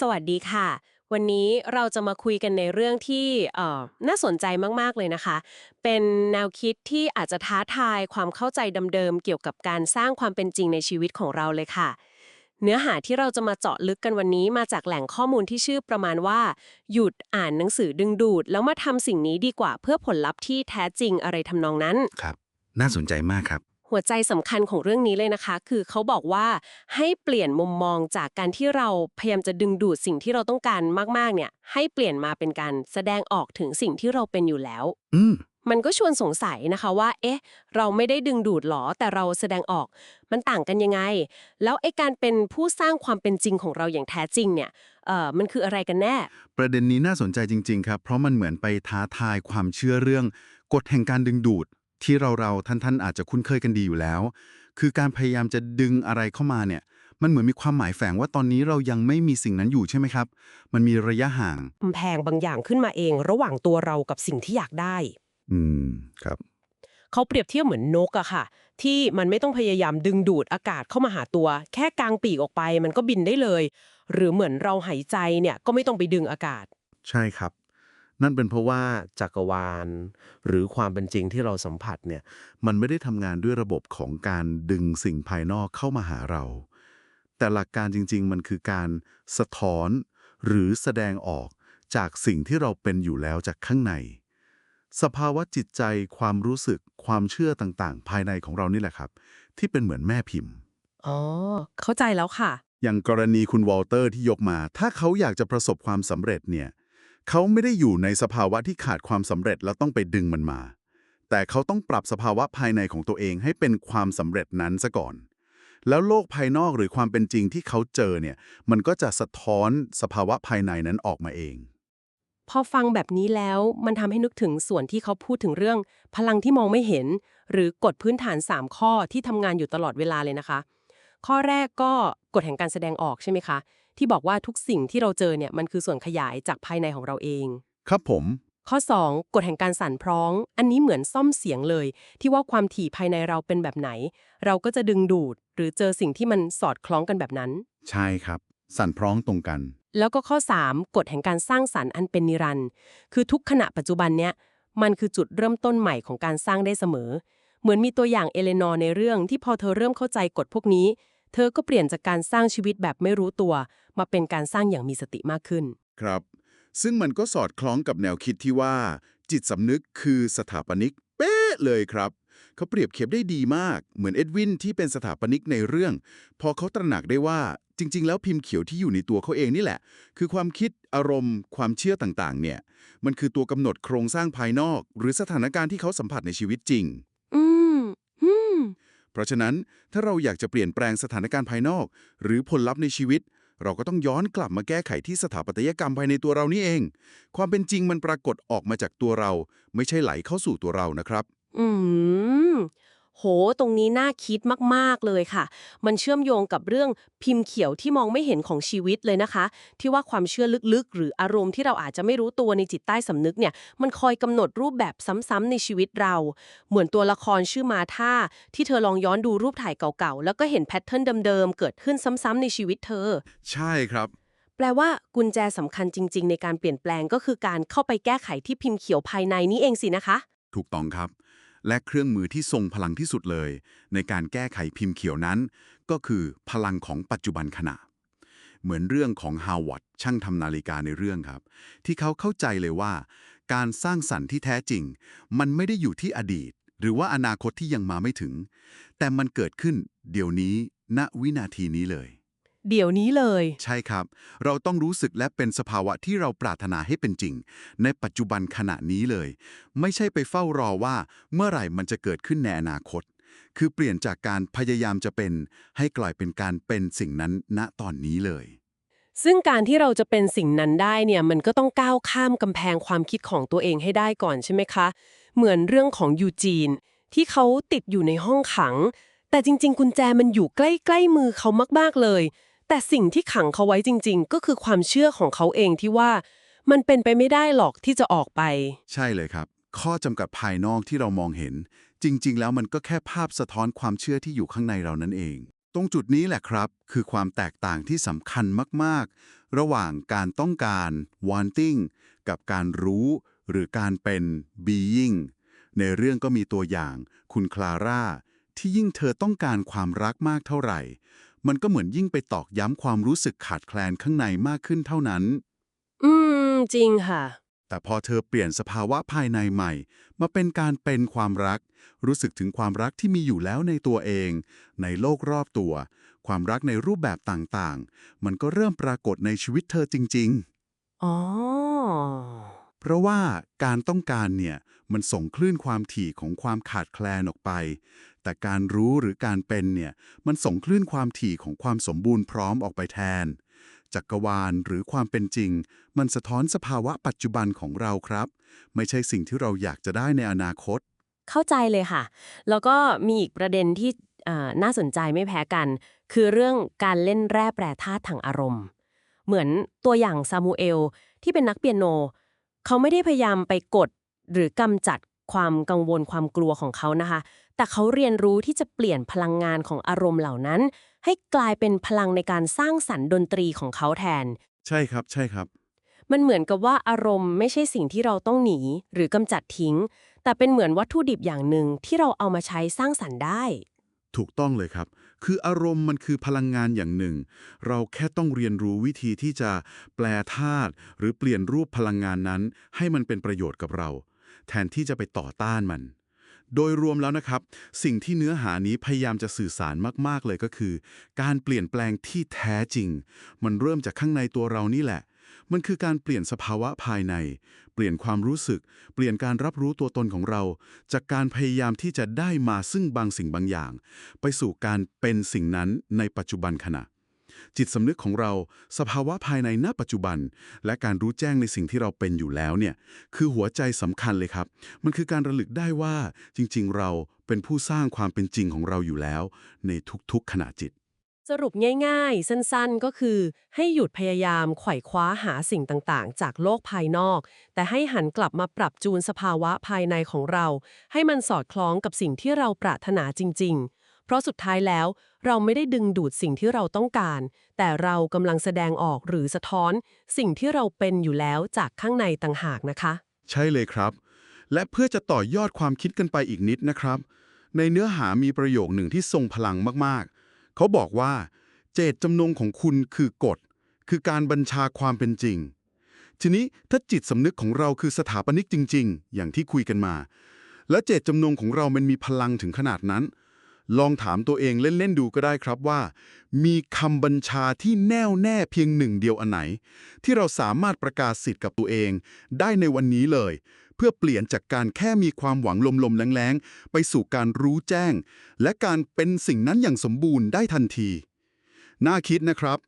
สวัสดีค่ะ วันนี้เราจะมาคุยกันในเรื่องที่เอ่อน่าสนใจมาก ๆ เลยนะคะ เป็นแนวคิดที่อาจจะท้าทายความเข้าใจเดิมๆเกี่ยวกับการสร้างความเป็นจริงในชีวิตของเราเลยค่ะ เนื้อหาที่เราจะมาเจาะลึกกันวันนี้มาจากแหล่งข้อมูลที่ชื่อประมาณว่า หยุดอ่านหนังสือดึงดูด แล้วมาทำสิ่งนี้ดีกว่าเพื่อผลลัพธ์ที่แท้จริงอะไรทำนองนั้น ครับ น่าสนใจมากครับ หัวใจสำคัญของเรื่องนี้เลยนะคะ คือเขาบอกว่าให้เปลี่ยนมุมมองจากการที่เราพยายามจะดึงดูดสิ่งที่เราต้องการมากๆ เนี่ย ให้เปลี่ยนมาเป็นการแสดงออกถึงสิ่งที่เราเป็นอยู่แล้ว อืม มันก็ชวนสงสัยนะคะว่า เอ๊ะ เราไม่ได้ดึงดูดหรอ แต่เราแสดงออก มันต่างกันยังไง แล้วไอ้การเป็นผู้สร้างความเป็นจริงของเราอย่างแท้จริงเนี่ย เอ่อ มันคืออะไรกันแน่ ประเด็นนี้น่าสนใจจริง ๆ ครับ เพราะมันเหมือนไปท้าทายความเชื่อเรื่องกฎแห่งการดึงดูด ที่เราเราๆท่านๆอาจจะคุ้นเคยกันดีอยู่แล้ว คือการพยายามจะดึงอะไรเข้ามาเนี่ย มันเหมือนมีความหมายแฝงว่าตอนนี้เรายังไม่มีสิ่งนั้นอยู่ใช่ไหมครับ มันมีระยะห่างกำแพงบางอย่างขึ้นมาเอง ระหว่างตัวเรากับสิ่งที่อยากได้ อืมครับเขาเปรียบเทียบเหมือนนกอะค่ะ ที่มันไม่ต้องพยายามดึงดูดอากาศเข้ามาหาตัว แค่กางปีกออกไปมันก็บินได้เลย หรือเหมือนเราหายใจเนี่ยก็ไม่ต้องไปดึงอากาศ ใช่ครับ นั่นเป็นเพราะว่าจักรวาล หรือความเป็นจริงที่เราสัมผัสเนี่ยมันไม่ได้ทำงานด้วยระบบของการดึงสิ่งภายนอกเข้ามาหาเรา แต่หลักการจริง ๆ มันคือการสะท้อน หรือแสดงออกจากสิ่งที่เราเป็นอยู่แล้วจากข้างใน สภาวะจิตใจความรู้สึกความเชื่อต่างๆ ภายในของเรานี่แหละครับ ที่เป็นเหมือนแม่พิมพ์ อ๋อ เข้าใจแล้วค่ะ อย่างกรณีคุณวอลเตอร์ที่ยกมา ถ้าเขาอยากจะประสบความสำเร็จเนี่ย เขาไม่ได้อยู่ในสภาวะที่ขาดความสำเร็จแล้วต้องไปดึงมันมา แต่เขาต้องปรับสภาวะภายในของตัวเองให้เป็นความสำเร็จนั้นซะก่อน แล้วโลกภายนอกหรือความเป็นจริงที่เขาเจอเนี่ย มันก็จะสะท้อนสภาวะภายในนั้นออกมาเอง พอฟังแบบนี้แล้วมันทำให้นึกถึงส่วนที่เขาพูดถึงเรื่อง พลังที่มองไม่เห็น หรือกฎพื้นฐาน 3 ข้อที่ทำงานอยู่ตลอดเวลาเลยนะคะ ข้อแรกก็กฎแห่งการแสดงออกใช่ไหมคะ ที่บอกว่าทุกสิ่งที่เราเจอเนี่ยมันคือส่วนขยายจากภายในของเราเอง ครับผม ข้อ 2 กฎแห่งการสั่นพร้อง อันนี้เหมือนซ่อมเสียงเลย ที่ว่าความถี่ภายในเราเป็นแบบไหน เราก็จะดึงดูด หรือเจอสิ่งที่มันสอดคล้องกันแบบนั้น ใช่ครับ สั่นพร้องตรงกัน แล้วก็ข้อ 3 กฎแห่งการสร้างสรรค์อันเป็นนิรันดร์คือทุกขณะปัจจุบันเนี้ยมันคือจุดเริ่มต้นใหม่ของการสร้างได้เสมอ เหมือนมีตัวอย่างเอเลนอร์ในเรื่องที่พอเธอเริ่มเข้าใจกฎพวกนี้ เธอก็เปลี่ยนจากการสร้างชีวิตแบบไม่รู้ตัว มาเป็นการสร้างอย่างมีสติมากขึ้น ครับ ซึ่งมันก็สอดคล้องกับแนวคิดที่ว่า จิตสำนึกคือสถาปนิก เป๊ะเลยครับ เขาเปรียบเทียบได้ดีมาก เหมือนเอ็ดวินที่เป็นสถาปนิกในเรื่อง พอเขาตระหนักได้ว่าจริง ๆ แล้วพิมพ์เขียวที่อยู่ในตัวเขาเองนี่แหละ คือความคิดอารมณ์ ความเชื่อต่างๆ เนี่ย มันคือตัวกำหนดโครงสร้างภายนอก หรือสถานการณ์ที่เขาสัมผัสในชีวิตจริง เพราะฉะนั้นถ้าเราอยากจะเปลี่ยนแปลงสถานการณ์ภายนอก หรือผลลัพธ์ในชีวิต เราก็ต้องย้อนกลับมาแก้ไขที่สถาปัตยกรรมภายในตัวเรานี่เอง ความเป็นจริงมันปรากฏออกมาจากตัวเรา ไม่ใช่ไหลเข้าสู่ตัวเรานะครับ อืม โห ตรงนี้น่าคิดมากๆเลยค่ะ มันเชื่อมโยงกับเรื่องพิมพ์เขียวที่มองไม่เห็นของชีวิตเลยนะคะ ที่ว่าความเชื่อลึกๆ หรืออารมณ์ที่เราอาจจะไม่รู้ตัวในจิตใต้สำนึกเนี่ย มันคอยกำหนดรูปแบบซ้ำๆในชีวิตเรา เหมือนตัวละครชื่อมาธาที่เธอลองย้อนดูรูปถ่ายเก่าๆ แล้วก็เห็นแพทเทิร์นเดิมๆ เกิดขึ้นซ้ำๆในชีวิตเธอ ใช่ครับแปลว่ากุญแจสำคัญจริง ๆ ในการเปลี่ยนแปลงก็คือการเข้าไปแก้ไขที่พิมพ์เขียวภายในนี้เองสินะคะ ถูกต้องครับ และเครื่องมือที่ทรงพลังที่สุดเลย ในการแก้ไขพิมพ์เขียวนั้น ก็คือพลังของปัจจุบันขณะ เหมือนเรื่องของฮาว a ดช่างทำนาฬิกาในเรื่องครับ ที่เขาเข้าใจเลยว่า การสร้างสรรค์ที่แท้จริง มันไม่ได้อยู่ที่อดีต หรือว่าอนาคตที่ยังมาไม่ถึง แต่มันเกิดขึ้นเดี๋ยวนี้ณวินาทีนี้เลย เดี๋ยวนี้เลย ใช่ครับ เราต้องรู้สึกและเป็นสภาวะที่เราปรารถนาให้เป็นจริง ในปัจจุบันขณะนี้เลย ไม่ใช่ไปเฝ้ารอว่าเมื่อไหร่มันจะเกิดขึ้นในอนาคต คือเปลี่ยนจากการพยายามจะเป็น ให้กลายเป็นการเป็นสิ่งนั้นณตอนนี้เลย ซึ่งการที่เราจะเป็นสิ่งนั้นได้เนี่ยมันก็ต้องก้าวข้ามกำแพงความคิดของตัวเองให้ได้ก่อนใช่ไหมคะ เหมือนเรื่องของยูจีน ที่เขาติดอยู่ในห้องขัง แต่จริง ๆ กุญแจมันอยู่ใกล้ๆมือเขามากๆเลย แต่สิ่งที่ขังเขาไว้จริง ๆ ก็คือความเชื่อของเขาเองที่ว่า มันเป็นไปไม่ได้หรอกที่จะออกไป ใช่เลยครับ ข้อจำกัดภายนอกที่เรามองเห็น จริง ๆ แล้วมันก็แค่ภาพสะท้อนความเชื่อที่อยู่ข้างในเรานั่นเอง ตรงจุดนี้แหละครับ คือความแตกต่างที่สำคัญมาก ๆ ระหว่างการต้องการ wanting กับการรู้หรือการเป็น being ในเรื่องก็มีตัวอย่าง คุณคลาร่าที่ยิ่งเธอต้องการความรักมากเท่าไหร่ มันก็เหมือนยิ่งไปตอกย้ำความรู้สึกขาดแคลนข้างในมากขึ้นเท่านั้น อืม จริงค่ะ แต่พอเธอเปลี่ยนสภาวะภายในใหม่ มาเป็นการเป็นความรัก รู้สึกถึงความรักที่มีอยู่แล้วในตัวเอง ในโลกรอบตัว ความรักในรูปแบบต่างๆ มันก็เริ่มปรากฏในชีวิตเธอจริงอ๋อๆเพราะว่าการต้องการเนี่ย มันส่งคลื่นความถี่ของความขาดแคลนออกไป แต่การรู้หรือการเป็นเนี่ยมันส่งคลื่นความถี่ของความสมบูรณ์พร้อมออกไปแทน จักรวาลหรือความเป็นจริง มันสะท้อนสภาวะปัจจุบันของเราครับ ไม่ใช่สิ่งที่เราอยากจะได้ในอนาคต เข้าใจเลยค่ะ แล้วก็มีอีกประเด็นที่น่าสนใจไม่แพ้กัน คือเรื่องการเล่นแร่แปรธาตุทางอารมณ์ เหมือนตัวอย่างซามูเอลที่เป็นนักเปียโน เขาไม่ได้พยายามไปกดหรือกำจัดความกังวลความกลัวของเขานะคะ แต่เขาเรียนรู้ที่จะเปลี่ยนพลังงานของอารมณ์เหล่านั้น ให้กลายเป็นพลังในการสร้างสรรค์ดนตรีของเขาแทน ใช่ครับ ใช่ครับ มันเหมือนกับว่าอารมณ์ไม่ใช่สิ่งที่เราต้องหนี หรือกำจัดทิ้ง แต่เป็นเหมือนวัตถุดิบอย่างหนึ่งที่เราเอามาใช้สร้างสรรค์ได้ ถูกต้องเลยครับ คืออารมณ์มันคือพลังงานอย่างหนึ่ง เราแค่ต้องเรียนรู้วิธีที่จะแปลธาตุหรือเปลี่ยนรูปพลังงานนั้น ให้มันเป็นประโยชน์กับเรา แทนที่จะไปต่อต้านมัน โดยรวมแล้วนะครับ สิ่งที่เนื้อหานี้พยายามจะสื่อสารมาก ๆ เลยก็คือ การเปลี่ยนแปลงที่แท้จริง มันเริ่มจากข้างในตัวเรานี่แหละ มันคือการเปลี่ยนสภาวะภายใน เปลี่ยนความรู้สึก เปลี่ยนการรับรู้ตัวตนของเรา จากการพยายามที่จะได้มาซึ่งบางสิ่งบางอย่าง ไปสู่การเป็นสิ่งนั้นในปัจจุบันขณะ จิตสำนึกของเรา สภาวะภายในณปัจจุบัน และการรู้แจ้งในสิ่งที่เราเป็นอยู่แล้วเนี่ย คือหัวใจสำคัญเลยครับ มันคือการระลึกได้ว่าจริง ๆ เราเป็นผู้สร้างความเป็นจริงของเราอยู่แล้ว ในทุกๆขณะจิตสรุปง่ายๆ สั้นๆ ก็คือ ให้หยุดพยายามไขว่คว้าหาสิ่งต่างๆ จากโลกภายนอก แต่ให้หันกลับมาปรับจูนสภาวะภายในของเรา ให้มันสอดคล้องกับสิ่งที่เราปรารถนาจริง ๆ เพราะสุดท้ายแล้ว เราไม่ได้ดึงดูดสิ่งที่เราต้องการ แต่เรากำลังแสดงออกหรือสะท้อน สิ่งที่เราเป็นอยู่แล้วจากข้างในต่างหากนะคะ ใช่เลยครับ และเพื่อจะต่อยอดความคิดกันไปอีกนิดนะครับ ในเนื้อหามีประโยคหนึ่งที่ทรงพลังมากๆ เขาบอกว่า เจตจำนงของคุณคือกฎ คือการบัญชาความเป็นจริง ทีนี้ถ้าจิตสำนึกของเราคือสถาปนิกจริง ๆ อย่างที่คุยกันมา และเจตจำนงของเรามันมีพลังถึงขนาดนั้น ลองถามตัวเองเล่น ๆ ดูก็ได้ครับว่า มีคำบัญชาที่แน่วแน่เพียงหนึ่งเดียวอันไหน ที่เราสามารถประกาศสิทธิ์กับตัวเอง ได้ในวันนี้เลย เพื่อเปลี่ยนจากการแค่มีความหวังลมๆแรงๆ ไปสู่การรู้แจ้ง และการเป็นสิ่งนั้นอย่างสมบูรณ์ได้ทันที น่าคิดนะครับ